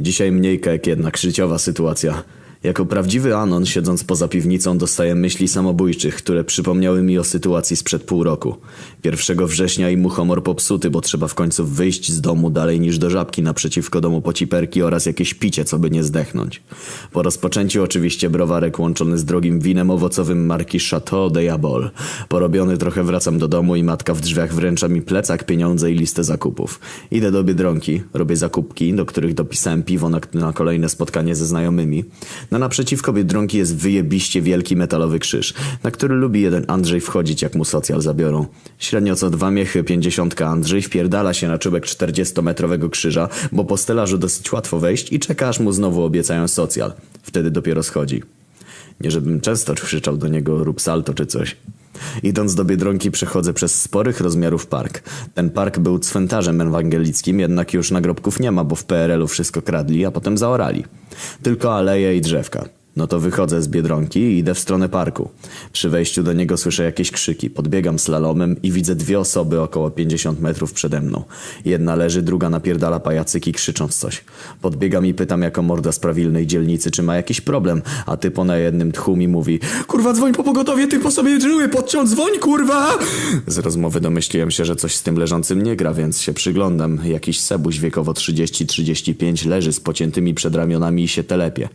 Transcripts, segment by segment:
Dzisiaj mniejka jak jednak życiowa sytuacja. Jako prawdziwy Anon, siedząc poza piwnicą, dostaję myśli samobójczych, które przypomniały mi o sytuacji sprzed pół roku. 1 września i mu humor popsuty, bo trzeba w końcu wyjść z domu dalej niż do żabki naprzeciwko domu pociperki oraz jakieś picie, co by nie zdechnąć. Po rozpoczęciu oczywiście browarek łączony z drogim winem owocowym marki Chateau de Jabol. Porobiony trochę wracam do domu i matka w drzwiach wręcza mi plecak, pieniądze i listę zakupów. Idę do Biedronki, robię zakupki, do których dopisałem piwo na, na kolejne spotkanie ze znajomymi. Na naprzeciwko Biedronki jest wyjebiście wielki metalowy krzyż, na który lubi jeden Andrzej wchodzić, jak mu socjal zabiorą. Średnio co dwa miechy pięćdziesiątka Andrzej wpierdala się na czubek 40-metrowego krzyża, bo po stelażu dosyć łatwo wejść i czeka aż mu znowu obiecają socjal. Wtedy dopiero schodzi. Nie żebym często krzyczał do niego rób salto czy coś. Idąc do Biedronki przechodzę przez sporych rozmiarów park. Ten park był cmentarzem ewangelickim, jednak już nagrobków nie ma, bo w PRL-u wszystko kradli, a potem zaorali. Tylko aleje i drzewka. No to wychodzę z Biedronki i idę w stronę parku. Przy wejściu do niego słyszę jakieś krzyki. Podbiegam slalomem i widzę dwie osoby około 50 metrów przede mną. Jedna leży, druga napierdala pajacyki krzycząc coś. Podbiegam i pytam jako morda z prawilnej dzielnicy, czy ma jakiś problem, a typo na jednym tchu mi mówi Kurwa dzwoń po pogotowie, ty po sobie żyły, podciąć dzwoń kurwa! Z rozmowy domyśliłem się, że coś z tym leżącym nie gra, więc się przyglądam. Jakiś sebuś wiekowo 30-35 leży z pociętymi przedramionami i się telepie.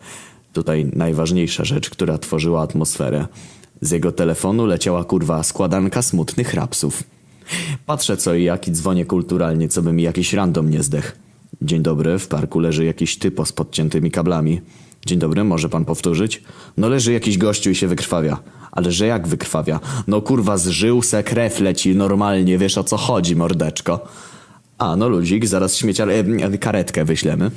Tutaj najważniejsza rzecz, która tworzyła atmosferę. Z jego telefonu leciała kurwa składanka smutnych rapsów. Patrzę co i jak i dzwonię kulturalnie, co by mi jakiś random nie zdech. Dzień dobry, w parku leży jakiś typo z podciętymi kablami. Dzień dobry, może pan powtórzyć? No leży jakiś gościu i się wykrwawia. Ale że jak wykrwawia? No kurwa zżył se krew leci normalnie, wiesz o co chodzi, mordeczko. A, no ludzik, zaraz śmiecia... E, karetkę wyślemy.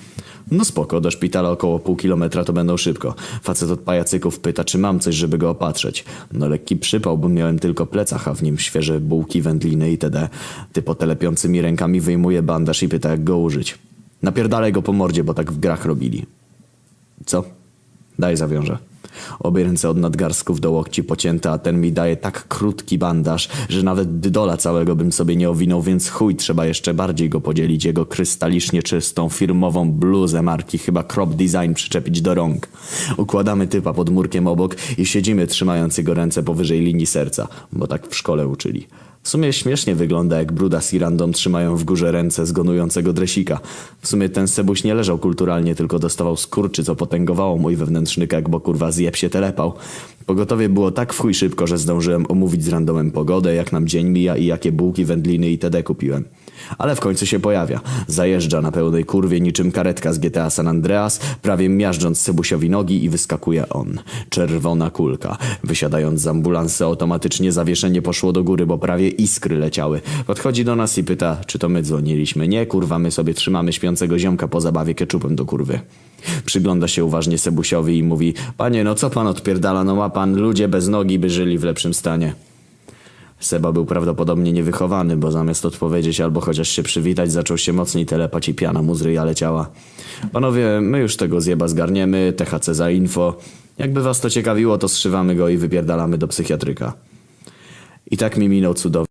No spoko, do szpitala około pół kilometra to będą szybko. Facet od pajacyków pyta, czy mam coś, żeby go opatrzeć. No lekki przypał, bo miałem tylko plecach, a w nim świeże bułki, wędliny itd. Typo telepiącymi rękami wyjmuje bandaż i pyta, jak go użyć. Napierdalaj go po mordzie, bo tak w grach robili. Co? Daj zawiążę. Obie ręce od nadgarstków do łokci pocięte, a ten mi daje tak krótki bandaż, że nawet dydola całego bym sobie nie owinął, więc chuj, trzeba jeszcze bardziej go podzielić. Jego krystalicznie czystą, firmową bluzę marki, chyba Crop Design przyczepić do rąk. Układamy typa pod murkiem obok i siedzimy trzymając jego ręce powyżej linii serca, bo tak w szkole uczyli. W sumie śmiesznie wygląda, jak Brudas i Random trzymają w górze ręce zgonującego dresika. W sumie ten Sebuś nie leżał kulturalnie, tylko dostawał skurczy, co potęgowało mój wewnętrzny kek, bo kurwa zjeb się telepał. Pogotowie było tak w chuj szybko, że zdążyłem omówić z Randomem pogodę, jak nam dzień mija i jakie bułki, wędliny itd. kupiłem. Ale w końcu się pojawia. Zajeżdża na pełnej kurwie niczym karetka z GTA San Andreas, prawie miażdżąc Sebusiowi nogi i wyskakuje on. Czerwona kulka. Wysiadając z ambulansu automatycznie zawieszenie poszło do góry, bo prawie iskry leciały. Podchodzi do nas i pyta, czy to my dzwoniliśmy. Nie, kurwa, my sobie trzymamy śpiącego ziomka po zabawie keczupem do kurwy. Przygląda się uważnie Sebusiowi i mówi, panie, no co pan odpierdala, no ma pan, ludzie bez nogi by żyli w lepszym stanie. Seba był prawdopodobnie niewychowany, bo zamiast odpowiedzieć albo chociaż się przywitać, zaczął się mocniej telepać i piana mu z ryja leciała. Panowie, my już tego zjeba zgarniemy, THC za info. Jakby was to ciekawiło, to zszywamy go i wypierdalamy do psychiatryka. I tak mi minął cudownie.